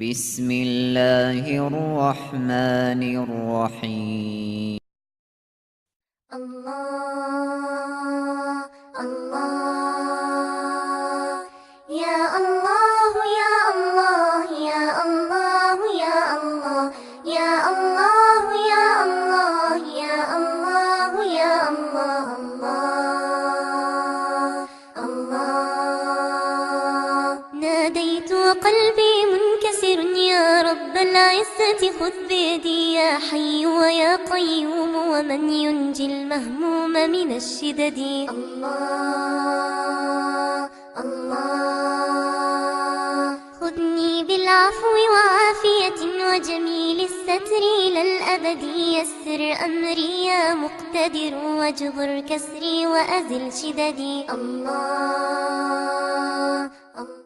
بسم الله الرحمن الرحيم. الله العزة خذ بيدي يا حي ويا قيوم ومن ينجي المهموم من الشدد. الله الله. خذني بالعفو وعافية وجميل الستر إلى الأبد. يسر أمري يا مقتدر واجبر كسري وأزل شددي. الله إن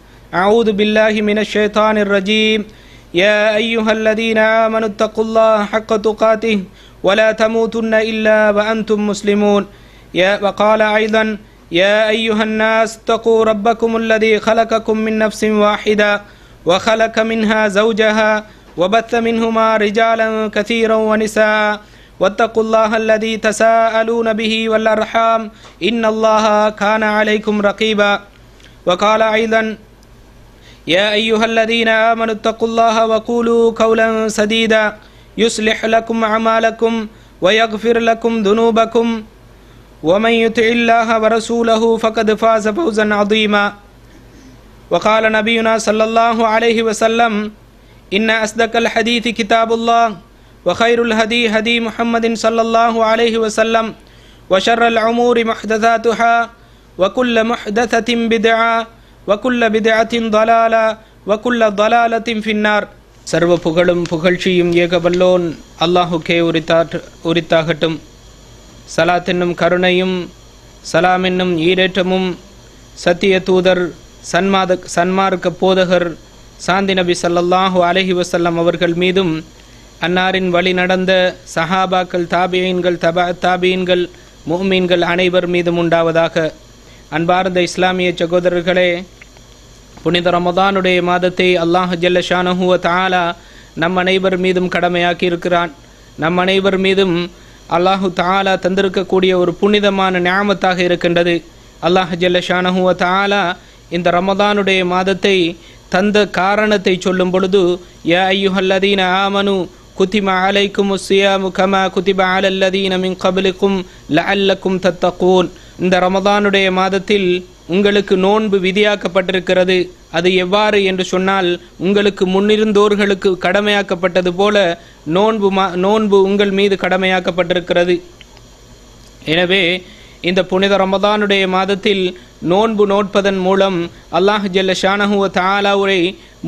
أعوذ بالله من الشيطان الرجيم. يا أيها الذين آمنوا اتقوا الله حق تقاته ولا تموتن إلا وأنتم مسلمون. يا وقال أيضا يا أيها الناس اتقوا ربكم الذي خلقكم من نفس واحدة وخلق منها زوجها وبث منهما رجالا كثيرا ونساء. واتقوا الله الذي تساءلون به والأرحام إن الله كان عليكم رقيبا. وقال أيضا يا أيها الذين آمنوا اتقوا الله وقولوا قولا سديدا. يصلح لكم أعمالكم ويغفر لكم ذنوبكم. ومن يطع الله ورسوله فقد فاز فوزا عظيما. وقال نبينا صلى الله عليه وسلم إن أصدق الحديث كتاب الله وخير الهدي هدي محمد صلى الله عليه وسلم وشر الأمور محدثاتها وكل محدثة بدعة வக்குல்ல பிதாத்தின் தலாலா வக்குல்ல தலாலத்தின் பின்னார் சர்வ புகழும் புகழ்ச்சியும் ஏகவல்லோன் அல்லாஹுக்கே உரித்தாற்று உரித்தாகட்டும் சலாத்தின்னும் கருணையும் சலாம் என்னும் ஈரேற்றமும் சத்திய தூதர் சன்மாத சன்மார்க்க போதகர் சாந்தி நபி சல்லல்லாஹு அலஹி வசல்லம் அவர்கள் மீதும் அன்னாரின் வழி நடந்த சஹாபாக்கள் தாபியன்கள் தபா தாபியன்கள் மோமீன்கள் அனைவர் மீதும் உண்டாவதாக அன்பார்ந்த இஸ்லாமிய சகோதரர்களே புனித ரமதானுடைய மாதத்தை அல்லாஹ் ஜல்லஷானஹுவ தாலா நம் அனைவர் மீதும் கடமையாக்கி இருக்கிறான் நம் அனைவர் மீதும் அல்லாஹு தாலா தந்திருக்கக்கூடிய ஒரு புனிதமான ஞாபத்தாக இருக்கின்றது. அல்லாஹ் ஜல்லஷானஹுவ தாலா இந்த ரமதானுடைய மாதத்தை தந்த காரணத்தை சொல்லும் பொழுது யா ஐயுஹல்லதீன ஆமனு குத்திம அலைக்கும் كما كتب على الذين من قبلكم لعلكم تتقون. இந்த ரமதானுடைய மாதத்தில் உங்களுக்கு நோன்பு விதியாக்கப்பட்டிருக்கிறது. அது எவ்வாறு என்று சொன்னால் உங்களுக்கு முன்னிருந்தோர்களுக்கு கடமையாக்கப்பட்டது போல நோன்பு மா நோன்பு உங்கள் மீது கடமையாக்கப்பட்டிருக்கிறது. எனவே இந்த புனித ரமதானுடைய மாதத்தில் நோன்பு நோட்பதன் மூலம் அல்லாஹ் ஜல்ல ஷானஹுவ தாலாவுரை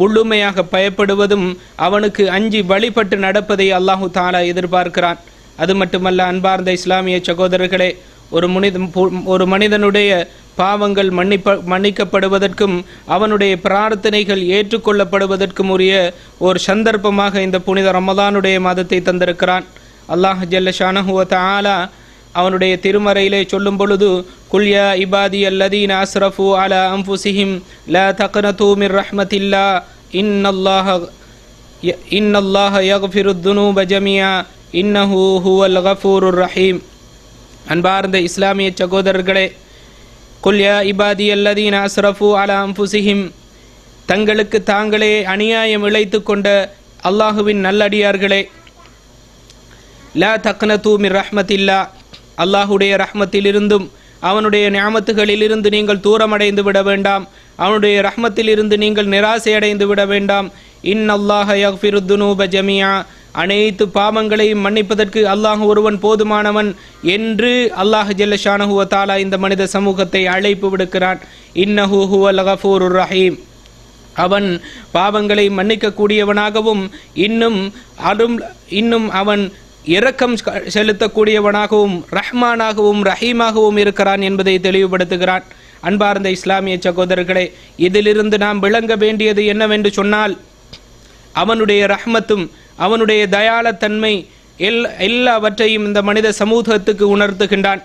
முழுமையாக பயப்படுவதும் அவனுக்கு அஞ்சி வழிபட்டு நடப்பதை அல்லாஹு தாலா எதிர்பார்க்கிறான். அது மட்டுமல்ல அன்பார்ந்த இஸ்லாமிய சகோதரர்களே ஒரு முனித ஒரு மனிதனுடைய பாவங்கள் மன்னிப்ப மன்னிக்கப்படுவதற்கும் அவனுடைய பிரார்த்தனைகள் ஏற்றுக்கொள்ளப்படுவதற்கும் உரிய ஒரு சந்தர்ப்பமாக இந்த புனித ரமதானுடைய மாதத்தை தந்திருக்கிறான். அல்லாஹ் ஜல்ல ஷானஹுவ தாலா அவனுடைய திருமறையிலே சொல்லும் பொழுது குல்யா இபாதி அல்லதீன் அஸ்ரஃபு அலா அம்புசிஹிம் ல தக்னது மிர் ரஹ்மத்தில்லா இன்னல்லாஹ இன்னல்லாஹ யக்ஃபிரு பஜமியா ஜமியா இன்னஹு ஹுவல் கஃபூரு ரஹீம். அன்பார்ந்த இஸ்லாமிய சகோதரர்களே குல்யா இபாதி அல்லதீன் அஸ்ரஃபு அலா அம்புசிஹிம் தங்களுக்கு தாங்களே அநியாயம் இழைத்து கொண்ட அல்லாஹுவின் நல்லடியார்களே லா தக்ன மிர் ரஹ்மத்தில்லா அல்லாஹுடைய ரஹ்மத்திலிருந்தும் அவனுடைய ஞாமத்துகளிலிருந்து நீங்கள் தூரமடைந்து விட வேண்டாம். அவனுடைய ரஹ்மத்திலிருந்து நீங்கள் நிராசையடைந்து விட வேண்டாம். இன் அல்லாஹ யஃபிருத்துனூப ஜமியா அனைத்து பாவங்களையும் மன்னிப்பதற்கு அல்லாஹ் ஒருவன் போதுமானவன் என்று அல்லாஹ் ஜல்லஷானஹுவ தாலா இந்த மனித சமூகத்தை அழைப்பு விடுக்கிறான். இன்னஹு ஹுவல் கஃபூருர் ரஹீம். அவன் பாவங்களை மன்னிக்கக்கூடியவனாகவும் இன்னும் அரும் இன்னும் அவன் இரக்கம் செலுத்தக்கூடியவனாகவும் ரஹ்மானாகவும் ரஹீமாகவும் இருக்கிறான் என்பதை தெளிவுபடுத்துகிறான். அன்பார்ந்த இஸ்லாமிய சகோதரர்களே இதிலிருந்து நாம் விளங்க வேண்டியது என்னவென்று சொன்னால் அவனுடைய ரஹ்மத்தும் அவனுடைய தயாளத்தன்மை எல் எல்லாவற்றையும் இந்த மனித சமூகத்துக்கு உணர்த்துகின்றான்.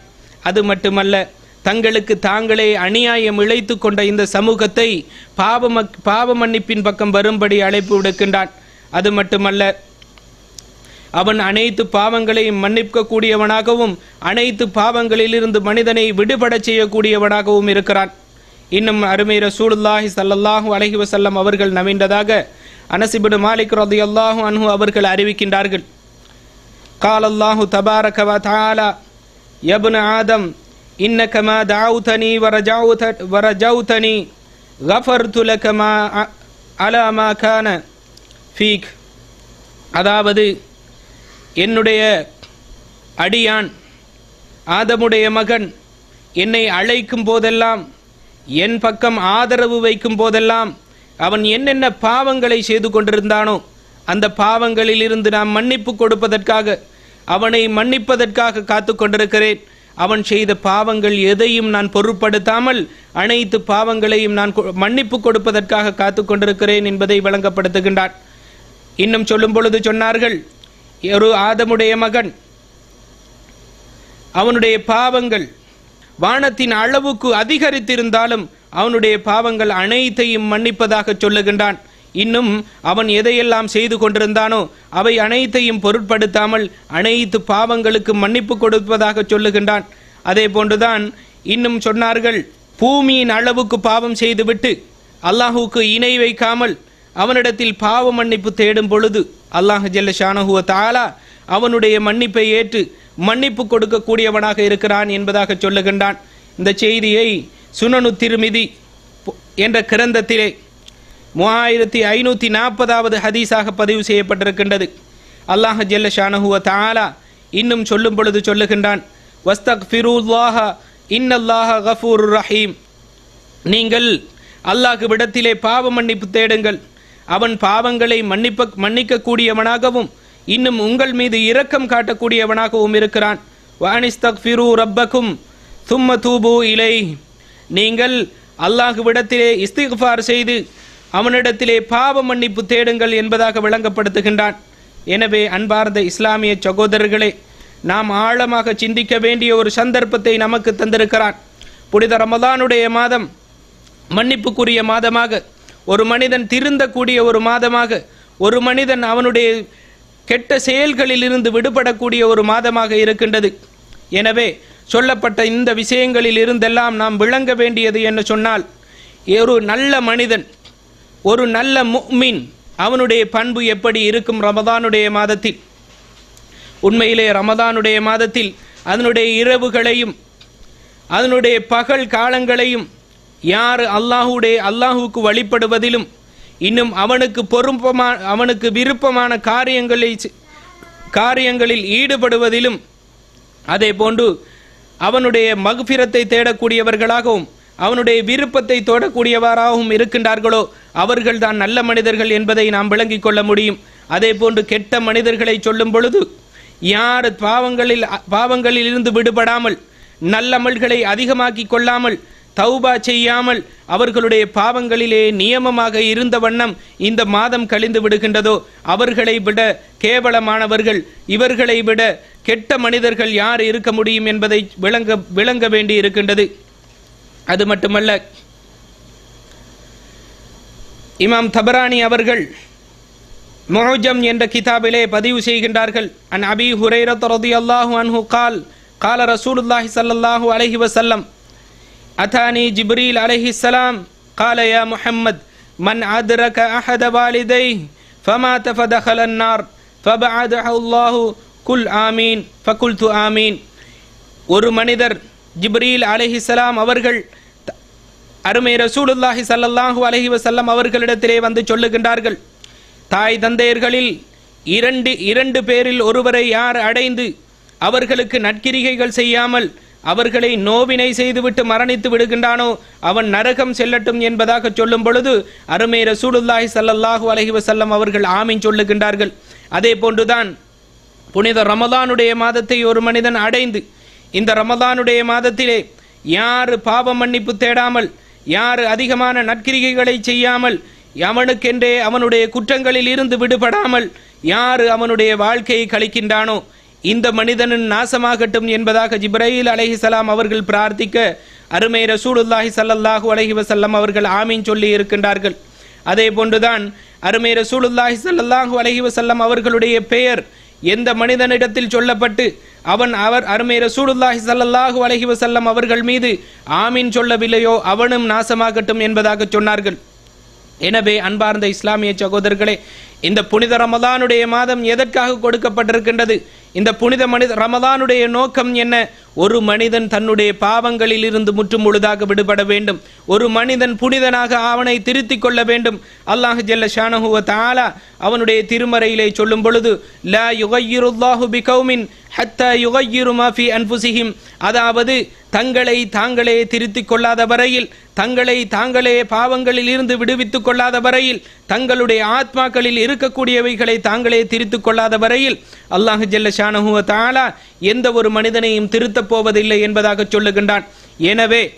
அது மட்டுமல்ல தங்களுக்கு தாங்களே அநியாயம் இழைத்து கொண்ட இந்த சமூகத்தை பாவம பாவ மன்னிப்பின் பக்கம் வரும்படி அழைப்பு விடுக்கின்றான். அது மட்டுமல்ல அவன் அனைத்து பாவங்களையும் மன்னிக்க கூடியவனாகவும் அனைத்து பாவங்களிலிருந்து மனிதனை விடுபட செய்யக்கூடியவனாகவும் இருக்கிறான். இன்னும் அருமை ரசூலுல்லாஹி சல்லல்லாஹூ அலஹி வசல்லம் அவர்கள் நவீண்டதாக அனசிபிடு மாலிக் ரதி அல்லாஹூ அன்ஹு அவர்கள் அறிவிக்கின்றார்கள். காலல்லாஹு தபாரகவ தாலா யபுன ஆதம் இன்னகமா தாவுதனி வரஜாவுத வரஜவுதனி கஃபர் துலகமா அலாமா கான ஃபீக். அதாவது என்னுடைய அடியான் ஆதமுடைய மகன் என்னை அழைக்கும் போதெல்லாம் என் பக்கம் ஆதரவு வைக்கும் போதெல்லாம் அவன் என்னென்ன பாவங்களை செய்து கொண்டிருந்தானோ அந்த பாவங்களிலிருந்து நாம் மன்னிப்பு கொடுப்பதற்காக அவனை மன்னிப்பதற்காக காத்து கொண்டிருக்கிறேன். அவன் செய்த பாவங்கள் எதையும் நான் பொருட்படுத்தாமல் அனைத்து பாவங்களையும் நான் கொ- மன்னிப்பு கொடுப்பதற்காக காத்து கொண்டிருக்கிறேன் என்பதை விளங்கப்படுத்துகின்றான். இன்னும் சொல்லும் பொழுது சொன்னார்கள் ஒரு ஆதமுடைய மகன். அவனுடைய பாவங்கள் வானத்தின் அளவுக்கு அதிகரித்திருந்தாலும் அவனுடைய பாவங்கள் அனைத்தையும் மன்னிப்பதாக சொல்லுகின்றான். இன்னும் அவன் எதையெல்லாம் செய்து கொண்டிருந்தானோ அவை அனைத்தையும் பொருட்படுத்தாமல் அனைத்து பாவங்களுக்கு மன்னிப்பு கொடுப்பதாக சொல்லுகின்றான். அதே போன்றுதான் இன்னும் சொன்னார்கள் பூமியின் அளவுக்கு பாவம் செய்துவிட்டு அல்லாஹுக்கு இணை வைக்காமல் அவனிடத்தில் பாவ மன்னிப்பு தேடும் பொழுது அல்லாஹ் ஜல்ல ஷானஹுவ தாலா அவனுடைய மன்னிப்பை ஏற்று மன்னிப்பு கொடுக்கக்கூடியவனாக இருக்கிறான் என்பதாக சொல்லுகின்றான். இந்த செய்தியை சுனனு திருமிதி என்ற கிரந்தத்திலே மூவாயிரத்தி ஐநூற்றி நாற்பதாவது ஹதீஸாக பதிவு செய்யப்பட்டிருக்கின்றது. அல்லாஹ் ஜல்ல ஷானஹுவ தாலா இன்னும் சொல்லும் பொழுது சொல்லுகின்றான் வஸ்தக் ஃபிருல்லாஹ இன்னல்லாஹ கஃபூர் ரஹீம். நீங்கள் அல்லாஹ் விடத்திலே பாவ மன்னிப்பு தேடுங்கள். அவன் பாவங்களை மன்னிப்ப மன்னிக்கக்கூடியவனாகவும் இன்னும் உங்கள் மீது இரக்கம் காட்டக்கூடியவனாகவும் இருக்கிறான். வானிஸ்தக் ஃபிரு ரப்பக்கும் தும்ம தூபு இலை. நீங்கள் அல்லாஹ் விடத்திலே செய்து அவனிடத்திலே பாவ மன்னிப்பு தேடுங்கள் என்பதாக விளங்கப்படுத்துகின்றான். எனவே அன்பார்ந்த இஸ்லாமிய சகோதரர்களே நாம் ஆழமாக சிந்திக்க வேண்டிய ஒரு சந்தர்ப்பத்தை நமக்கு தந்திருக்கிறான். புனித ரமதானுடைய மாதம் மன்னிப்புக்குரிய மாதமாக ஒரு மனிதன் திருந்தக்கூடிய ஒரு மாதமாக ஒரு மனிதன் அவனுடைய கெட்ட செயல்களிலிருந்து விடுபடக்கூடிய ஒரு மாதமாக இருக்கின்றது. எனவே சொல்லப்பட்ட இந்த விஷயங்களில் இருந்தெல்லாம் நாம் விளங்க வேண்டியது என்று சொன்னால் ஒரு நல்ல மனிதன் ஒரு நல்ல முஃமின் அவனுடைய பண்பு எப்படி இருக்கும் ரமதானுடைய மாதத்தில்? உண்மையிலே ரமதானுடைய மாதத்தில் அதனுடைய இரவுகளையும் அதனுடைய பகல் காலங்களையும் யார் அல்லாஹுடைய அல்லாஹுவுக்கு வழிபடுவதிலும் இன்னும் அவனுக்கு பொறுப்பமா அவனுக்கு விருப்பமான காரியங்களை காரியங்களில் ஈடுபடுவதிலும் அதே போன்று அவனுடைய மகுபிரத்தை தேடக்கூடியவர்களாகவும் அவனுடைய விருப்பத்தை தோடக்கூடியவராகவும் இருக்கின்றார்களோ அவர்கள்தான் நல்ல மனிதர்கள் என்பதை நாம் விளங்கிக் கொள்ள முடியும். அதே போன்று கெட்ட மனிதர்களை சொல்லும் பொழுது யார் பாவங்களில் பாவங்களில் இருந்து விடுபடாமல் நல்லமல்களை அதிகமாக்கி கொள்ளாமல் தௌபா செய்யாமல் அவர்களுடைய பாவங்களிலே நியமமாக இருந்த வண்ணம் இந்த மாதம் கழிந்து விடுகின்றதோ அவர்களை விட கேவலமானவர்கள் இவர்களை விட கெட்ட மனிதர்கள் யார் இருக்க முடியும் என்பதை விளங்க விளங்க வேண்டி இருக்கின்றது. அது மட்டுமல்ல இமாம் தபரானி அவர்கள் முஹஜம் என்ற கிதாபிலே பதிவு செய்கின்றார்கள். அன் அபி ஹுரேரத் ரதி அல்லாஹு அன்ஹு கால் கால ரசூலுல்லாஹி சல்லாஹூ அலஹி வசல்லம் أتاني جبريل عليه السلام قال يا محمد من أدرك أحد والديه فمات فدخل النار فبعده الله قل آمين فقلت آمين ஒரு மனிதர் ஜிப்ரீல் அலைஹிஸ்ஸலாம் அவர்கள் த- அருமை ரசூலுல்லாஹி ஸல்லல்லாஹு அலைஹி வஸல்லம் அவர்களிடத்திலே வந்து சொல்லுகின்றார்கள் தாய் தந்தையர்களில் இரண்டு இரண்டு பேரில் ஒருவரை யார் அடைந்து அவர்களுக்கு நற்கிரிகைகள் செய்யாமல் அவர்களை நோவினை செய்துவிட்டு மரணித்து விடுகின்றானோ அவன் நரகம் செல்லட்டும் என்பதாக சொல்லும் பொழுது அருமை ரசூலுல்லாஹி சல்லல்லாஹு அலஹி வசல்லம் அவர்கள் ஆமீன் சொல்லுகின்றார்கள். அதே போன்றுதான் புனித ரமதானுடைய மாதத்தை ஒரு மனிதன் அடைந்து இந்த ரமதானுடைய மாதத்திலே யார் பாவ மன்னிப்பு தேடாமல் யார் அதிகமான நற்கிரிகைகளை செய்யாமல் அவனுக்கென்றே அவனுடைய குற்றங்களில் இருந்து விடுபடாமல் யார் அவனுடைய வாழ்க்கையை கழிக்கின்றானோ இந்த மனிதனின் நாசமாகட்டும் என்பதாக ஜிப்ரையில் அலஹிசலாம் அவர்கள் பிரார்த்திக்க அருமை ரசூலுல்லாஹி சல்லல்லாஹு அலஹி வசல்லம் அவர்கள் ஆமீன் சொல்லி இருக்கின்றார்கள். அதே போன்றுதான் அருமை ரசூலுல்லாஹி சல்லல்லாஹு அலஹி வசல்லம் அவர்களுடைய பெயர் எந்த மனிதனிடத்தில் சொல்லப்பட்டு அவன் அவர் அருமை ரசூலுல்லாஹி சல்லல்லாஹு அலஹி வசல்லம் அவர்கள் மீது ஆமீன் சொல்லவில்லையோ அவனும் நாசமாகட்டும் என்பதாக சொன்னார்கள். எனவே அன்பார்ந்த இஸ்லாமிய சகோதரர்களே இந்த புனித ரமதானுடைய மாதம் எதற்காக கொடுக்கப்பட்டிருக்கின்றது? இந்த புனித மனித ரமதானுடைய நோக்கம் என்ன? ஒரு மனிதன் தன்னுடைய பாவங்களில் இருந்து முற்றும் முழுதாக விடுபட வேண்டும். ஒரு மனிதன் புனிதனாக அவனை திருத்திக் கொள்ள வேண்டும். அல்லாஹ் ஜல்ல ஷானஹுவ தாலா அவனுடைய திருமறையிலே சொல்லும் பொழுது லா யுகையிருல்லாஹு பிகௌமின் ஹத்தா யுகையிரு மாஃபி அன்புசிஹிம் அதாவது தங்களை தாங்களே திருத்திக் கொள்ளாத வரையில் தங்களை தாங்களே பாவங்களில் இருந்து விடுவித்துக் கொள்ளாத வரையில் தங்களுடைய ஆத்மாக்களில் இருக்கக்கூடியவைகளை தாங்களே திருத்திக் கொள்ளாத வரையில் அல்லாஹ் ஜல்ல ஷானஹுவ தாலா எந்த ஒரு மனிதனையும் திருத்தப் போவதில்லை என்பதாக சொல்லுகின்றான். எனவே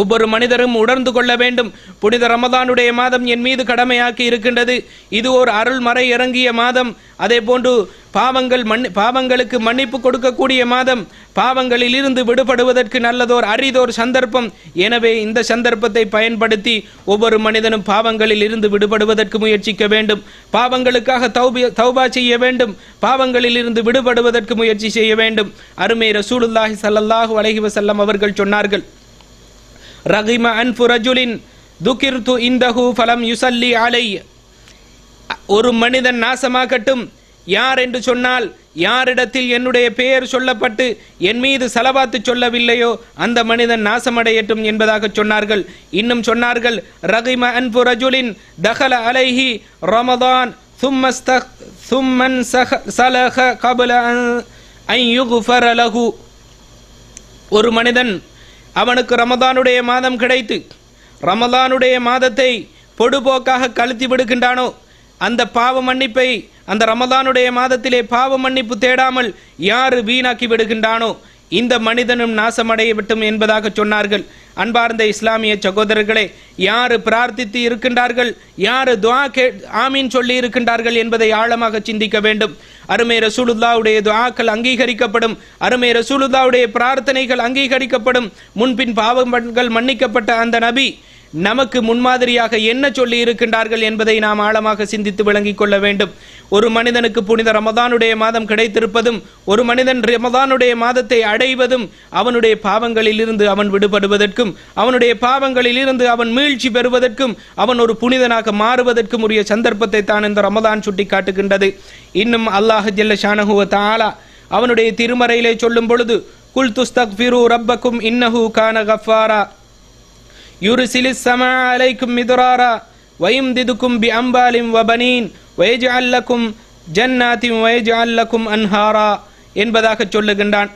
ஒவ்வொரு மனிதரும் உணர்ந்து கொள்ள வேண்டும். புனித ரமதானுடைய மாதம் என் மீது கடமையாக்கி இருக்கின்றது. இது ஒரு அருள் மறை இறங்கிய மாதம். அதே போன்று பாவங்கள் மண் பாவங்களுக்கு மன்னிப்பு கொடுக்கக்கூடிய மாதம். பாவங்களில் இருந்து விடுபடுவதற்கு நல்லதோர் அரிதோர் சந்தர்ப்பம். எனவே இந்த சந்தர்ப்பத்தை பயன்படுத்தி ஒவ்வொரு மனிதனும் பாவங்களில் இருந்து விடுபடுவதற்கு முயற்சிக்க வேண்டும். பாவங்களுக்காக தௌபி தௌபா செய்ய வேண்டும். பாவங்களில் இருந்து விடுபடுவதற்கு முயற்சி செய்ய வேண்டும். அருமை ரசூலுல்லாஹி சல்லாஹூ அலஹி வசல்லம் அவர்கள் சொன்னார்கள். ரஹிம அன்பு ரஜுலின் துகிர்து இந்தஹு ஃபலம் யுசல்லி அலை. ஒரு மனிதன் நாசமாகட்டும் யார் என்று சொன்னால் யாரிடத்தில் என்னுடைய பெயர் சொல்லப்பட்டு என் மீது செலவாத்து சொல்லவில்லையோ அந்த மனிதன் நாசமடையட்டும் என்பதாக சொன்னார்கள். இன்னும் சொன்னார்கள் ரகிம அன்பு ரஜுலின் தஹல அலைஹி ரமதான் சும்மஸ்தக் சும்மன் சஹ சலஹ கபல ஐ யுகுஃபர ஒரு மனிதன் அவனுக்கு ரமதானுடைய மாதம் கிடைத்து ரமதானுடைய மாதத்தை பொடுபோக்காக கழுத்தி விடுகின்றானோ அந்த பாவ மன்னிப்பை அந்த ரமதானுடைய மாதத்திலே பாவ மன்னிப்பு தேடாமல் யாரு வீணாக்கி விடுகின்றானோ இந்த மனிதனும் நாசமடைய விட்டும் என்பதாக சொன்னார்கள். அன்பார்ந்த இஸ்லாமிய சகோதரர்களே யார் பிரார்த்தித்து இருக்கின்றார்கள் யார் துவா கே ஆமீன் சொல்லி இருக்கின்றார்கள் என்பதை ஆழமாக சிந்திக்க வேண்டும். அருமை ரசூலுல்லாவுடைய துவாக்கள் அங்கீகரிக்கப்படும் அருமை ரசூலுல்லாவுடைய பிரார்த்தனைகள் அங்கீகரிக்கப்படும் முன்பின் பாவங்கள் மன்னிக்கப்பட்ட அந்த நபி நமக்கு முன்மாதிரியாக என்ன சொல்லி இருக்கின்றார்கள் என்பதை நாம் ஆழமாக சிந்தித்து விளங்கிக் கொள்ள வேண்டும். ஒரு மனிதனுக்கு புனித ரமதானுடைய மாதம் கிடைத்திருப்பதும் ஒரு மனிதன் ரமதானுடைய மாதத்தை அடைவதும் அவனுடைய பாவங்களில் இருந்து அவன் விடுபடுவதற்கும் அவனுடைய பாவங்களில் இருந்து அவன் மீழ்ச்சி பெறுவதற்கும் அவன் ஒரு புனிதனாக மாறுவதற்கும் உரிய சந்தர்ப்பத்தை தான் இந்த ரமதான் சுட்டி காட்டுகின்றது இன்னும் அல்லாஹ் ஜெல்ல ஷானஹுவ தாலா அவனுடைய திருமறையிலே சொல்லும் பொழுது குல் துஸ்தக் ரப்பக்கும் இன்னஹு கான கஃபாரா يرسل السماء عليكم مدرارا ويمددكم بأنبال وبنين ويجعل لكم جنات ويجعل لكم أنهارا என்பதாக சொல்லுகின்றான்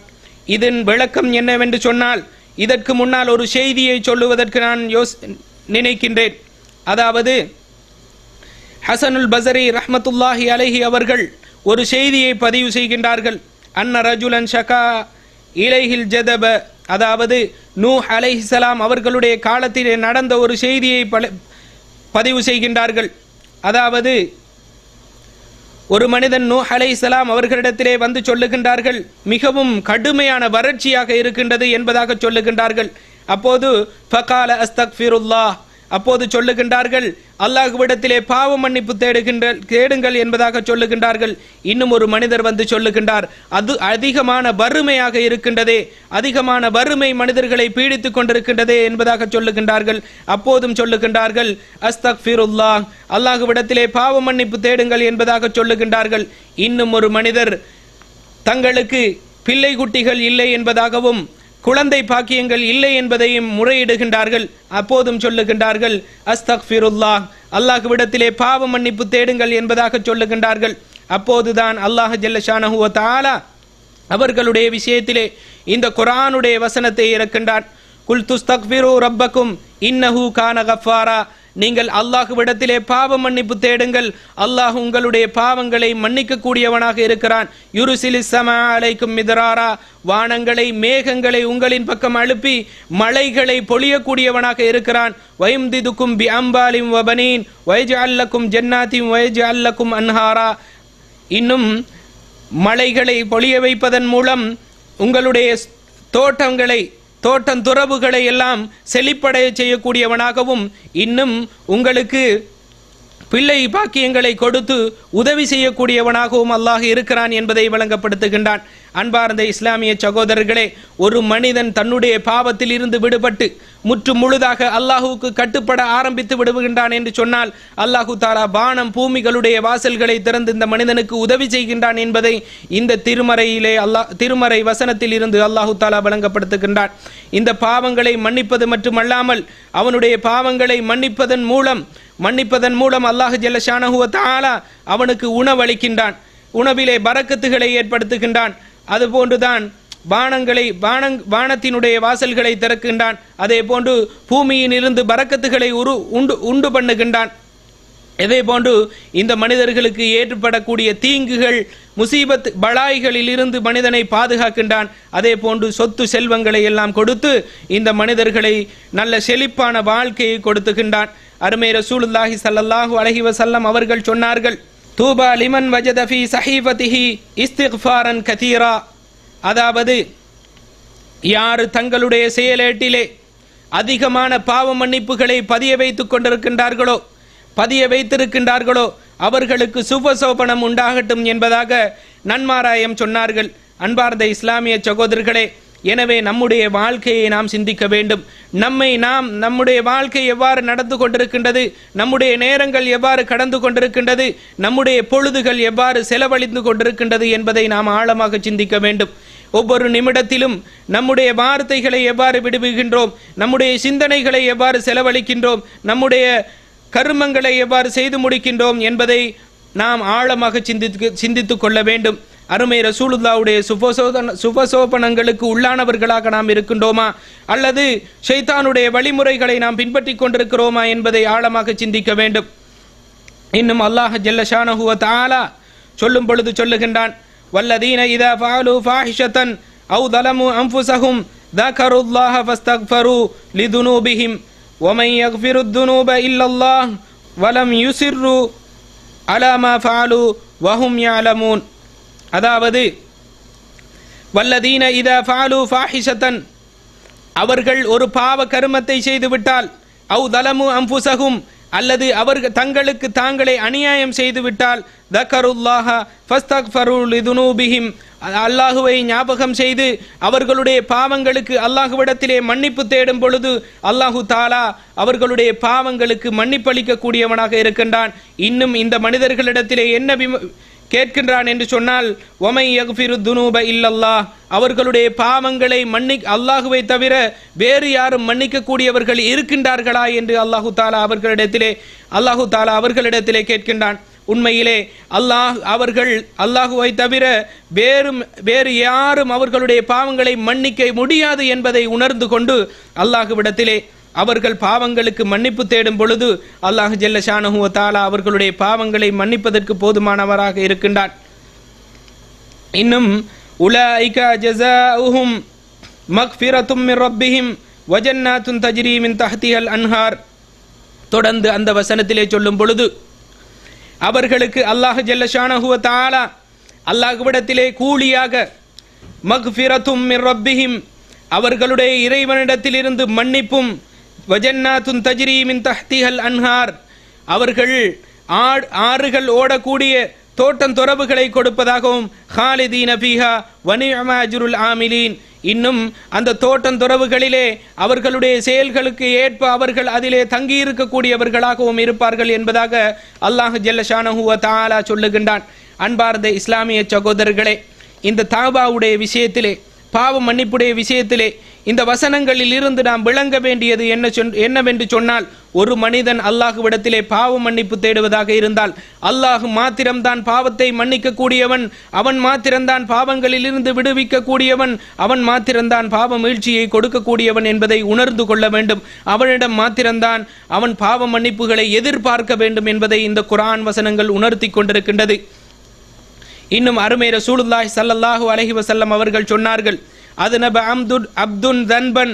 இதன் விளக்கம் என்னவென்று சொன்னால் இதற்கு முன்னால் ஒரு செய்தியை சொல்லுவதற்கு நான் யோஸ் நினைக்கின்றேன் அதாவது ஹசனுல் பசரி ரஹ்மத்துல்லாஹி அலைஹி அவர்கள் ஒரு செய்தியை பதிவு செய்கின்றார்கள் அன்ன ரஜுலன் ஷகா இலைஹில் ஜதப அதாவது நூ அலைஹிசலாம் அவர்களுடைய காலத்திலே நடந்த ஒரு செய்தியை பதிவு செய்கின்றார்கள். அதாவது ஒரு மனிதன் நூ அலைஹிசலாம் அவர்களிடத்திலே வந்து சொல்லுகின்றார்கள் மிகவும் கடுமையான வறட்சியாக இருக்கின்றது என்பதாக சொல்லுகின்றார்கள். அப்போது ஃபகால அஸ்தக்ஃபிருல்லாஹ் அப்போது சொல்லுகின்றார்கள் அல்லாஹுவிடத்திலே பாவ மன்னிப்பு தேடுகின்ற தேடுங்கள் என்பதாக சொல்லுகின்றார்கள். இன்னும் ஒரு மனிதர் வந்து சொல்லுகின்றார் அது அதிகமான வறுமையாக இருக்கின்றதே அதிகமான வறுமை மனிதர்களை பீடித்துக் கொண்டிருக்கின்றதே என்பதாக சொல்லுகின்றார்கள். அப்போதும் சொல்லுகின்றார்கள் அஸ்தக்ஃபிருல்லாஹ் அல்லாஹுவிடத்திலே பாவ மன்னிப்பு தேடுங்கள் என்பதாக சொல்லுகின்றார்கள். இன்னும் ஒரு மனிதர் தங்களுக்கு பிள்ளை குட்டிகள் இல்லை என்பதாகவும் குழந்தை பாக்கியங்கள் இல்லை என்பதையும் முறையிடுகின்றார்கள். அப்போதும் சொல்லுகின்றார்கள் அஸ்தக்ஃபிருல்லாஹ் அல்லாஹ்விடத்திலே பாவ மன்னிப்பு தேடுங்கள் என்பதாக சொல்லுகின்றார்கள். அப்போதுதான் அல்லாஹ் ஜல்லஷானஹுவ தாலா அவர்களுடைய விஷயத்திலே இந்த குரானுடைய வசனத்தை இறக்கின்றான். குல் துஸ்தக்பிரு ரப்பக்கும் இன்னஹு கான கஃபாரா நீங்கள் அல்லாஹுவிடத்திலே பாவ மன்னிப்பு தேடுங்கள். அல்லாஹ் உங்களுடைய பாவங்களை மன்னிக்க கூடியவனாக இருக்கிறான். யுருசிலி சம அலைக்கும் மிதராரா. வானங்களை மேகங்களை உங்களின் பக்கம் அழுப்பி மலைகளை பொழியக்கூடியவனாக இருக்கிறான். வயம்திதுக்கும் பி அம்பாலிம் வபனீன் வைஜு அல்லக்கும் ஜன்னாத்திம் வைஜு அல்லக்கும் அன்ஹாரா. இன்னும் மலைகளை பொழிய வைப்பதன் மூலம் உங்களுடைய தோட்டங்களை தோட்டம் துறவுகளை எல்லாம் செழிப்படைய செய்யக்கூடியவனாகவும் இன்னும் உங்களுக்கு பிள்ளை பாக்கியங்களை கொடுத்து உதவி செய்யக்கூடியவனாகவும் அல்லாஹ் இருக்கிறான் என்பதை விளங்கப்படுத்துகின்றான். அன்பார்ந்த இஸ்லாமிய சகோதரர்களே ஒரு மனிதன் தன்னுடைய பாவத்தில் இருந்து விடுபட்டு முற்று முழுதாக அல்லாஹுவுக்கு கட்டுப்பட ஆரம்பித்து விடுகின்றான் என்று சொன்னால் அல்லாஹு தாரா பானம் பூமிகளுடைய வாசல்களை திறந்து இந்த மனிதனுக்கு உதவி செய்கின்றான் என்பதை இந்த திருமறையிலே அல்லாஹ் திருமறை வசனத்தில் இருந்து அல்லாஹு தாலா விளங்கப்படுத்துகின்றான். இந்த பாவங்களை மன்னிப்பது மட்டுமல்லாமல் அவனுடைய பாவங்களை மன்னிப்பதன் மூலம் மன்னிப்பதன் மூலம் அல்லாஹ் ஜல்லஷானஹுவ தாலா அவனுக்கு உணவளிக்கின்றான். உணவிலே பரக்கத்துகளை ஏற்படுத்துகின்றான். அதுபோன்றுதான் வானங்களை வானங் வானத்தினுடைய வாசல்களை திறக்கின்றான். அதே போன்று பூமியில் இருந்து பரக்கத்துகளை உரு உண்டு உண்டு பண்ணுகின்றான். இதே போன்று இந்த மனிதர்களுக்கு ஏற்படக்கூடிய தீங்குகள் முசீபத் பலாய்களில் இருந்து மனிதனை பாதுகாக்கின்றான். அதே போன்று சொத்து செல்வங்களை எல்லாம் கொடுத்து இந்த மனிதர்களை நல்ல செழிப்பான வாழ்க்கையை கொடுத்துகின்றான். அருமை ரசூலுல்லாஹி சல்லல்லாஹு அலஹி வசல்லம் அவர்கள் சொன்னார்கள் தூபா லிமன் வஜதபி சஹீபதிஹி சஹீஃபதிஹி இஸ்திக்ஃபாரன் கதீரா. அதாவது யார் தங்களுடைய செயலேட்டிலே அதிகமான பாவ மன்னிப்புகளை பதிய வைத்துக் கொண்டிருக்கின்றார்களோ பதிய வைத்திருக்கின்றார்களோ அவர்களுக்கு சுபசோபனம் உண்டாகட்டும் என்பதாக நன்மாராயம் சொன்னார்கள். அன்பார்ந்த இஸ்லாமிய சகோதரர்களே எனவே நம்முடைய வாழ்க்கையை நாம் சிந்திக்க வேண்டும். நம்மை நாம் நம்முடைய வாழ்க்கை எவ்வாறு நடந்து கொண்டிருக்கின்றது நம்முடைய நேரங்கள் எவ்வாறு கடந்து கொண்டிருக்கின்றது நம்முடைய பொழுதுகள் எவ்வாறு செலவழிந்து கொண்டிருக்கின்றது என்பதை நாம் ஆழமாக சிந்திக்க வேண்டும். ஒவ்வொரு நிமிடத்திலும் நம்முடைய வார்த்தைகளை எவ்வாறு விடுவிக்கின்றோம் நம்முடைய சிந்தனைகளை எவ்வாறு செலவழிக்கின்றோம் நம்முடைய கர்மங்களை எவ்வாறு செய்து முடிக்கின்றோம் என்பதை நாம் ஆழமாக சிந்தித்து சிந்தித்து கொள்ள வேண்டும். அருமை ரசூலுல்லாவுடைய சுபசோதன சுபசோபனங்களுக்கு உள்ளானவர்களாக நாம் இருக்கின்றோமா? அல்லது ஷைத்தானுடைய வழிமுறைகளை நாம் பின்பற்றி கொண்டிருக்கிறோமா என்பதை ஆழமாக சிந்திக்க வேண்டும். இன்னும் அல்லாஹ் ஜல்லஷானஹுவ தாலா சொல்லும் பொழுது சொல்லுகின்றான் வல்லதீன இதா ஃபாலு ஃபாஹிஷத்தன் அவு தலமு அம்புசஹும் தகருல்லாஹ ஃபஸ்தக்ஃபரு லிதுனூபிஹிம். ومن يغفر الذنوب إلا الله ولم يسروا على ما فعلوا وهم يعلمون அதாவது வல்லதீன இதா ஃபாலு ஃபாஹிஷத்தன் அவர்கள் ஒரு பாவ கருமத்தை செய்துவிட்டால் அவு தலமு அம்புசகும் அல்லது அவர்கள் தங்களுக்கு தாங்களே அநியாயம் செய்துவிட்டால் தக்கருல்லாஹ ஃபஸ்தக்ஃபருல் இதுனூபிஹிம் அல்லாஹுவை ஞாபகம் செய்து அவர்களுடைய பாவங்களுக்கு அல்லாஹுவிடத்திலே மன்னிப்பு தேடும் பொழுது அல்லாஹு தாலா அவர்களுடைய பாவங்களுக்கு மன்னிப்பளிக்கக்கூடியவனாக இருக்கின்றான். இன்னும் இந்த மனிதர்களிடத்திலே என்ன விம- கேட்கின்றான் என்று சொன்னால் ஒமை யகுஃபிரு துனூப இல்லல்லாஹ். அவர்களுடைய பாவங்களை மன்னி அல்லாஹுவை தவிர வேறு யாரும் மன்னிக்கக்கூடியவர்கள் இருக்கின்றார்களா என்று அல்லாஹு தாலா அவர்களிடத்திலே அல்லாஹு தாலா அவர்களிடத்திலே கேட்கின்றான். உண்மையிலே அல்லாஹ் அவர்கள் அல்லாஹுவை தவிர வேறும் வேறு யாரும் அவர்களுடைய பாவங்களை மன்னிக்க முடியாது என்பதை உணர்ந்து கொண்டு அல்லாஹுவிடத்திலே அவர்கள் பாவங்களுக்கு மன்னிப்பு தேடும் பொழுது அல்லாஹ் ஜெல்ல ஷானஹுவ தாலா அவர்களுடைய பாவங்களை மன்னிப்பதற்கு போதுமானவராக இருக்கின்றான். இன்னும் உலாயிக ஜஸாஉஹும் மக்ஃபிரத்தும் ரப்பிஹிம் வஜன்னாத்துன் தஜ்ரீ தஜ்ரீமின் தஹ்திஹல் அன்ஹார். தொடர்ந்து அந்த வசனத்திலே சொல்லும் பொழுது அவர்களுக்கு அல்லாஹ் ஜெல்ல ஷானஹுவ தாலா அல்லாஹ்விடத்திலே கூலியாக மக்ஃபிரத்தும் ரப்பிஹிம் அவர்களுடைய இறைவனிடத்திலிருந்து மன்னிப்பும் வஜன்னாத்துன் தஜ்ரீமின் தஹ்திஹல் அன்ஹார். அவர்கள் ஆடு ஆறுகள் ஓடக்கூடிய தோட்டம் துறவுகளை கொடுப்பதாகவும் ஹாலிதீன ஃபீஹா வனிஅம ஆமிலீன். இன்னும் அந்த தோட்டம் துறவுகளிலே அவர்களுடைய செயல்களுக்கு ஏற்ப அவர்கள் அதிலே தங்கியிருக்கக்கூடியவர்களாகவும் இருப்பார்கள் என்பதாக அல்லாஹ் ஜல்லஷானஹு தாலா சொல்லுகின்றான். அன்பார்ந்த இஸ்லாமிய சகோதரர்களே இந்த தாபாவுடைய விஷயத்திலே பாவ மன்னிப்புடைய விஷயத்திலே இந்த வசனங்களில் இருந்து நாம் விளங்க வேண்டியது என்ன சொன் என்னவென்று சொன்னால் ஒரு மனிதன் அல்லாஹுவிடத்திலே பாவ மன்னிப்பு தேடுவதாக இருந்தால் அல்லாஹு மாத்திரம்தான் பாவத்தை மன்னிக்க கூடியவன் அவன் மாத்திரம்தான் பாவங்களில் இருந்து விடுவிக்க கூடியவன் அவன் மாத்திரம்தான் பாவ மீழ்ச்சியை கொடுக்கக்கூடியவன் என்பதை உணர்ந்து கொள்ள வேண்டும். அவனிடம் மாத்திரம்தான் அவன் பாவ மன்னிப்புகளை எதிர்பார்க்க வேண்டும் என்பதை இந்த குரான் வசனங்கள் உணர்த்தி கொண்டிருக்கின்றது. இன்னும் அருமை ரசூலுல்லாய் சல்லல்லாஹு அலஹி வசல்லம் அவர்கள் சொன்னார்கள் அதுனப அம்துட் அப்துன் தன்பன்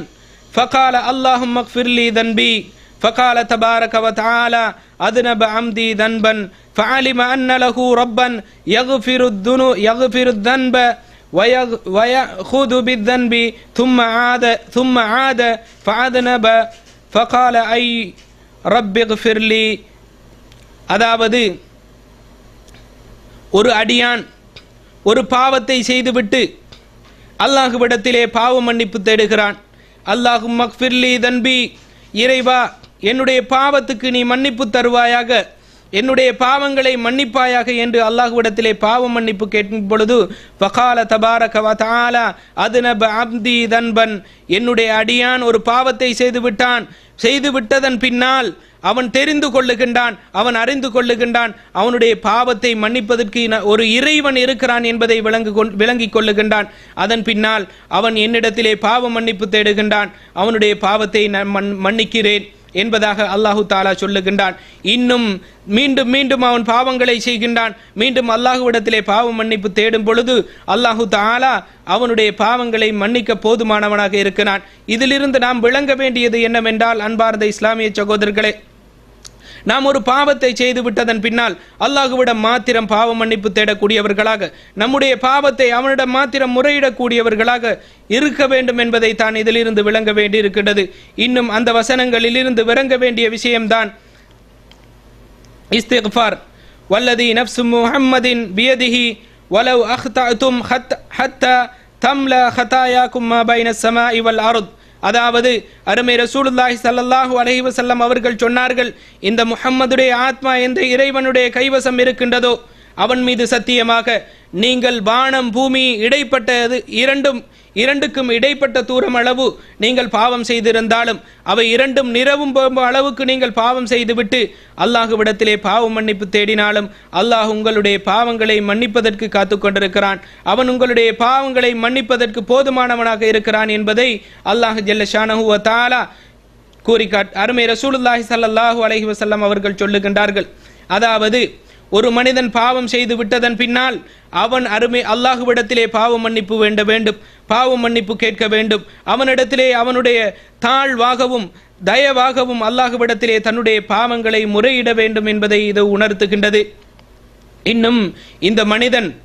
ஃபகால அல்லாஹும் மக்ஃபிர்லி தன்பி فقال تبارك وتعالى أذنب عمدي ذنبا فعلم أن له ربا يغفر الذنوب يغفر الذنب ويغ ويأخذ بالذنب ثم عاد ثم عاد فأذنب فقال أي رب اغفر لي அதாவது ஒரு அடியான் ஒரு பாவத்தை செய்துவிட்டு அல்லாஹுவிடத்திலே பாவ மன்னிப்பு தேடுகிறான். அல்லாஹு மக்ஃபிர்லி தன்பி. இறைவா என்னுடைய பாவத்துக்கு நீ மன்னிப்பு தருவாயாக. என்னுடைய பாவங்களை மன்னிப்பாயாக என்று அல்லாஹுவிடத்திலே பாவ மன்னிப்பு கேட்கும் பொழுது ஃபகால தபாரக வதாலா அதுனப அப்தி தன்பன். என்னுடைய அடியான் ஒரு பாவத்தை செய்து விட்டான் செய்து விட்டதன் பின்னால் அவன் தெரிந்து கொள்ளுகின்றான் அவன் அறிந்து கொள்ளுகின்றான் அவனுடைய பாவத்தை மன்னிப்பதற்கு ஒரு இறைவன் இருக்கிறான் என்பதை விளங்கு விளங்கிக் கொள்ளுகின்றான். அதன் பின்னால் அவன் என்னிடத்திலே பாவ மன்னிப்பு தேடுகின்றான். அவனுடைய பாவத்தை நான் மன் மன்னிக்கிறேன். என்பதாக அல்லாஹு தாலா சொல்லுகின்றான். இன்னும் மீண்டும் மீண்டும் அவன் பாவங்களை செய்கின்றான். மீண்டும் அல்லாஹுவிடத்திலே பாவ மன்னிப்பு தேடும் பொழுது அல்லாஹு தாலா அவனுடைய பாவங்களை மன்னிக்க போதுமானவனாக இருக்கிறான். இதிலிருந்து நாம் விளங்க வேண்டியது என்னவென்றால் அன்பார்ந்த இஸ்லாமிய சகோதரர்களே நாம் ஒரு பாவத்தை செய்து விட்டதன் பின்னால் அல்லாஹுவிடம் மாத்திரம் பாவ மன்னிப்பு தேடக்கூடியவர்களாக நம்முடைய பாவத்தை அவனிடம் மாத்திரம் முறையிடக்கூடியவர்களாக இருக்க வேண்டும் என்பதை தான் இதிலிருந்து விளங்க வேண்டியிருக்கின்றது. இன்னும் அந்த வசனங்களிலிருந்து விளங்க வேண்டிய விஷயம்தான் இஸ்திஃபார் வல்லதி நப்சு முஹம்மதின் பியதிஹி வலவ் அஹ்தஅதும் ஹத் ஹத்தா தம்ல ஹதாயாக்கும் மா பைன சமா இவல் அருத். அதாவது அருமை ரசூலுல்லாஹி ஸல்லல்லாஹு அலைஹி வஸல்லம் அவர்கள் சொன்னார்கள் இந்த முஹம்மதுடைய ஆத்மா எந்த இறைவனுடைய கைவசம் இருக்கின்றதோ அவன் மீது சத்தியமாக நீங்கள் வானம் பூமி இடைப்பட்டது இரண்டும் இரண்டுக்கும் இடைப்பட்ட தூரம் அளவு நீங்கள் பாவம் செய்திருந்தாலும் அவை இரண்டும் நிறவும் போகும் அளவுக்கு நீங்கள் பாவம் செய்துவிட்டு அல்லாஹுவிடத்திலே பாவம் மன்னிப்பு தேடினாலும் அல்லாஹ் உங்களுடைய பாவங்களை மன்னிப்பதற்கு காத்து கொண்டிருக்கிறான். அவன் உங்களுடைய பாவங்களை மன்னிப்பதற்கு போதுமானவனாக இருக்கிறான் என்பதை அல்லாஹ் ஜல்ல ஷானஹு வ கூறி அருமை ரசூலுல்லாஹி சல்லாஹூ அலஹி வசல்லம் அவர்கள் சொல்லுகின்றார்கள். அதாவது ஒரு மனிதன் பாவம் செய்து விட்டதன் பின்னால் அவன் அருமை அல்லாஹுவிடத்திலே பாவ மன்னிப்பு வேண்ட வேண்டும் பாவ மன்னிப்பு கேட்க வேண்டும். அவனிடத்திலே அவனுடைய தாழ்வாகவும் தயவாகவும் அல்லாஹுவிடத்திலே தன்னுடைய பாவங்களை முறையிட வேண்டும் என்பதை இது உணர்த்துகின்றது. இன்னும் இந்த மனிதன்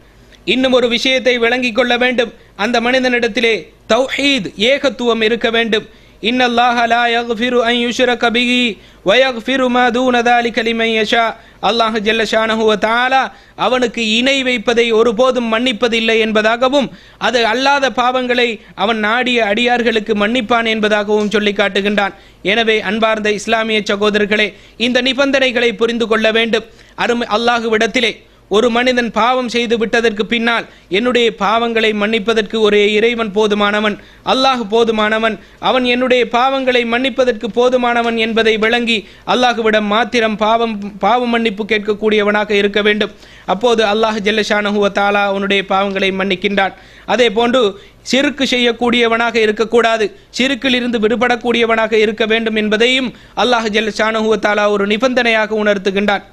இன்னும் ஒரு விஷயத்தை விளங்கிக் கொள்ள வேண்டும். அந்த மனிதனிடத்திலே தௌஹீத் ஏகத்துவம் இருக்க வேண்டும். இன்னல்லாஹ லா யக்ஃபிரு அன் யுஷ்ரக பிஹி வ யக்ஃபிரு மா யஷா அல்லாஹ் ஜல்ல ஷானஹு அவனுக்கு இணை வைப்பதை ஒருபோதும் மன்னிப்பதில்லை என்பதாகவும் அது அல்லாத பாவங்களை அவன் நாடிய அடியார்களுக்கு மன்னிப்பான் என்பதாகவும் சொல்லி காட்டுகின்றான். எனவே அன்பார்ந்த இஸ்லாமிய சகோதரர்களே இந்த நிபந்தனைகளை புரிந்து கொள்ள வேண்டும். அருமை அல்லாஹுவிடத்திலே ஒரு மனிதன் பாவம் செய்து விட்டதற்கு பின்னால் என்னுடைய பாவங்களை மன்னிப்பதற்கு ஒரே இறைவன் போதுமானவன் அல்லாஹ் போதுமானவன். அவன் என்னுடைய பாவங்களை மன்னிப்பதற்கு போதுமானவன் என்பதை விளங்கி அல்லாஹுவிடம் மாத்திரம் பாவம் பாவ மன்னிப்பு கேட்கக்கூடியவனாக இருக்க வேண்டும். அப்போது அல்லாஹ் ஜெல்லஷானஹுவ தாலா அவனுடைய பாவங்களை மன்னிக்கின்றான். அதே போன்று சிறுக்கு செய்யக்கூடியவனாக இருக்கக்கூடாது சிறுக்கில் இருந்து விடுபடக்கூடியவனாக இருக்க வேண்டும் என்பதையும் அல்லாஹ் ஜெல்லஷானஹுவ தாலா ஒரு நிபந்தனையாக உணர்த்துகின்றான்.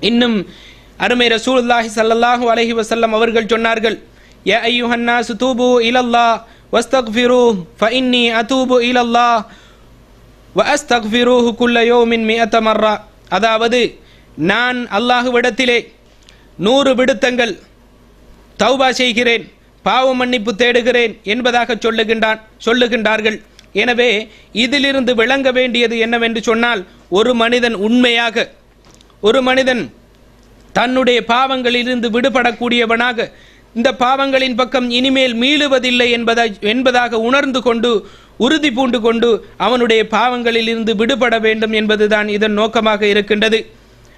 இன்னும் அருமை ரசூலுல்லாஹி சல்லாஹு அலஹி வசல்லம் அவர்கள் சொன்னார்கள் யா அய்யுஹன்னாசு சுதூபு இலல்லாஹ் வஸ்தக்ஃபிரு ஃபஇன்னி அதூபு இலல்லாஹ் வ அஸ்தக்ஃபிருஹு குல்ல யௌமின் மிஅத மர்ரா. அதாவது நான் அல்லாஹுவிடத்திலே நூறு விடுத்தங்கள் தௌபா செய்கிறேன் பாவ மன்னிப்பு தேடுகிறேன் என்பதாக சொல்லுகின்றான் சொல்லுகின்றார்கள். எனவே இதிலிருந்து விளங்க வேண்டியது என்னவென்று சொன்னால் ஒரு மனிதன் உண்மையாக ஒரு மனிதன் தன்னுடைய பாவங்களிலிருந்து விடுபடக்கூடியவனாக இந்த பாவங்களின் பக்கம் இனிமேல் மீளுவதில்லை என்பதை என்பதாக உணர்ந்து கொண்டு உறுதி பூண்டு கொண்டு அவனுடைய பாவங்களிலிருந்து விடுபட வேண்டும் என்பதுதான் இதன் நோக்கமாக இருக்கின்றது.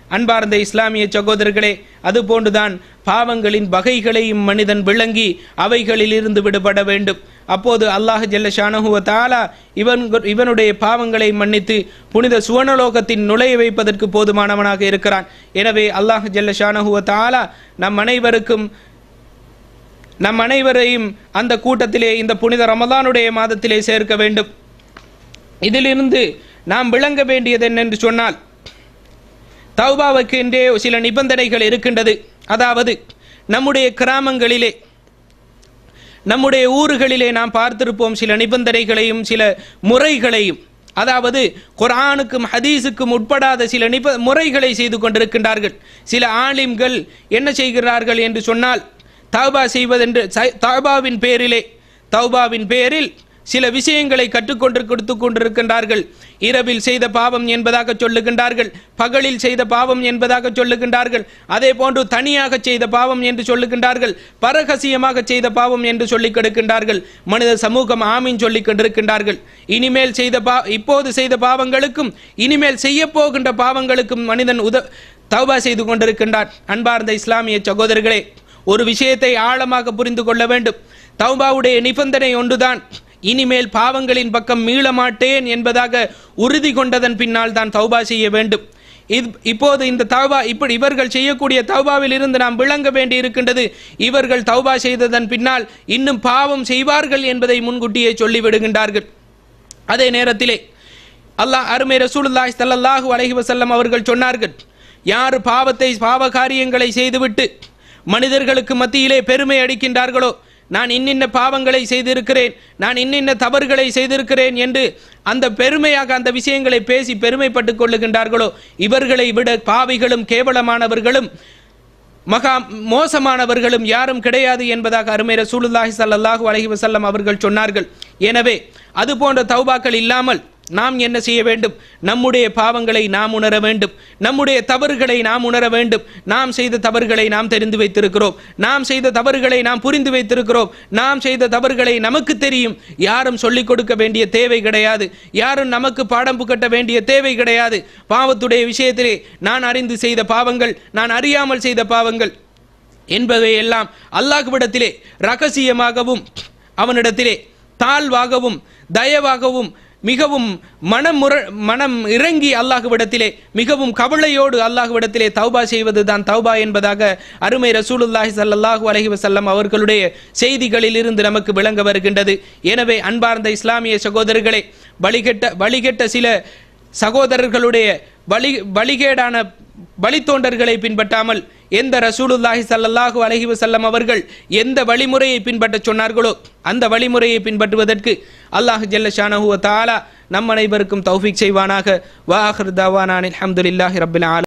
அன்பார்ந்த இஸ்லாமிய சகோதரர்களே அதுபோன்றுதான் பாவங்களின் வகைகளையும் மனிதன் விளங்கி அவைகளிலிருந்து விடுபட வேண்டும். அப்போது அல்லாஹ் ஜெல்ல ஷானஹுவ தாலா இவன் இவனுடைய பாவங்களை மன்னித்து புனித சுவனலோகத்தின் நுழைய வைப்பதற்கு போதுமானவனாக இருக்கிறான். எனவே அல்லாஹ் ஜல்ல ஷானஹுவ தாலா நம் அனைவருக்கும் நம் அனைவரையும் அந்த கூட்டத்திலே இந்த புனித ரமதானுடைய மாதத்திலே சேர்க்க வேண்டும். இதிலிருந்து நாம் விளங்க வேண்டியது என்னென்று சொன்னால் தௌபாவுக்கு என்றே சில நிபந்தனைகள் இருக்கின்றது. அதாவது நம்முடைய கிராமங்களிலே நம்முடைய ஊர்களிலே நாம் பார்த்திருப்போம் சில நிபந்தனைகளையும் சில முறைகளையும். அதாவது குரானுக்கும் ஹதீஸுக்கும் உட்படாத சில நிப முறைகளை செய்து கொண்டிருக்கின்றார்கள். சில ஆலிம்கள் என்ன செய்கிறார்கள் என்று சொன்னால் தௌபா செய்வதென்று சை- தௌபாவின் பேரிலே தௌபாவின் பேரில் சில விஷயங்களை கற்றுக்கொண்டு கொடுத்து கொண்டிருக்கின்றார்கள். இரவில் செய்த பாவம் என்பதாக சொல்லுகின்றார்கள். பகலில் செய்த பாவம் என்பதாக சொல்லுகின்றார்கள். அதே போன்று தனியாக செய்த பாவம் என்று சொல்லுகின்றார்கள். பரகசியமாக செய்த பாவம் என்று சொல்லிக் கொடுக்கின்றார்கள். மனித சமூகம் ஆமீன் சொல்லிக் கொண்டிருக்கின்றார்கள். இனிமேல் செய்த பா இப்போது செய்த பாவங்களுக்கும் இனிமேல் செய்ய போகின்ற பாவங்களுக்கும் மனிதன் உத தௌபா செய்து கொண்டிருக்கின்றார். அன்பார்ந்த இஸ்லாமிய சகோதரர்களே ஒரு விஷயத்தை ஆழமாக புரிந்து கொள்ள வேண்டும். தௌபாவுடைய நிபந்தனை ஒன்றுதான். இனிமேல் பாவங்களின் பக்கம் மீள மாட்டேன் என்பதாக உறுதி கொண்டதன் பின்னால் தான் தௌபா செய்ய வேண்டும். இது இப்போது இந்த தௌபா இப்படி இவர்கள் செய்யக்கூடிய தௌபாவில் இருந்து நாம் விளங்க வேண்டி இருக்கின்றது இவர்கள் தௌபா செய்ததன் பின்னால் இன்னும் பாவம் செய்வார்கள் என்பதை முன்கூட்டியே சொல்லிவிடுகின்றார்கள். அதே நேரத்திலே அல்லாஹ் அருமை ரசூலுல்லாஹி ஸல்லல்லாஹு அலஹி வசல்லம் அவர்கள் சொன்னார்கள் யார் பாவத்தை பாவ காரியங்களை செய்துவிட்டு மனிதர்களுக்கு மத்தியிலே பெருமை அடிக்கின்றார்களோ நான் இன்னின்ன பாவங்களை செய்திருக்கிறேன் நான் இன்னின்ன தவறுகளை செய்திருக்கிறேன் என்று அந்த பெருமையாக அந்த விஷயங்களை பேசி பெருமைப்பட்டுக் கொள்ளுகின்றார்களோ இவர்களை விட பாவிகளும் கேவலமானவர்களும் மகா மோசமானவர்களும் யாரும் கிடையாது என்பதாக அருமை ரசூலுல்லாஹி சல்லாஹூ அலஹி வசல்லம் அவர்கள் சொன்னார்கள். எனவே அது போன்ற தௌபாக்கள் இல்லாமல் நாம் என்ன செய்ய வேண்டும்? நம்முடைய பாவங்களை நாம் உணர வேண்டும். நம்முடைய தவறுகளை நாம் உணர வேண்டும். நாம் செய்த தவறுகளை நாம் தெரிந்து வைத்திருக்கிறோம். நாம் செய்த தவறுகளை நாம் புரிந்து வைத்திருக்கிறோம். நாம் செய்த தவறுகளை நமக்கு தெரியும். யாரும் சொல்லிக் கொடுக்க வேண்டிய தேவை கிடையாது. யாரும் நமக்கு பாடம் புகட்ட வேண்டிய தேவை கிடையாது. பாவத்துடைய விஷயத்திலே நான் அறிந்து செய்த பாவங்கள் நான் அறியாமல் செய்த பாவங்கள் என்பவை எல்லாம் அல்லாஹ்விடத்திலே ரகசியமாகவும் அவனிடத்திலே தாழ்வாகவும் தயவாகவும் மிகவும் மனம் முர மனம் இறங்கி அல்லாஹுவிடத்திலே மிகவும் கவலையோடு அல்லாஹுவிடத்திலே தௌபா செய்வது தான் தௌபா என்பதாக அருமை ரசூலுல்லாஹி சல்லாஹூ அலஹி வசல்லம் அவர்களுடைய செய்திகளில் இருந்து நமக்கு விளங்க வருகின்றது. எனவே அன்பார்ந்த இஸ்லாமிய சகோதரர்களே வழிகெட்ட வழிகெட்ட சில சகோதரர்களுடைய வழி வழிகேடான வழித்தோண்டர்களை பின்பற்றாமல் எந்த ரசூலுல்லாஹி சல்லாஹு அலஹி வசல்லம் அவர்கள் எந்த வழிமுறையை பின்பற்றச் சொன்னார்களோ அந்த வழிமுறையை பின்பற்றுவதற்கு அல்லாஹ் ஜல்ல ஷானஹு தாலா நம் அனைவருக்கும் தௌஃபீக் செய்வானாக. வாஹர் தவானான் அஹமதுல்லாஹி ரப்பில் ஆலமீன்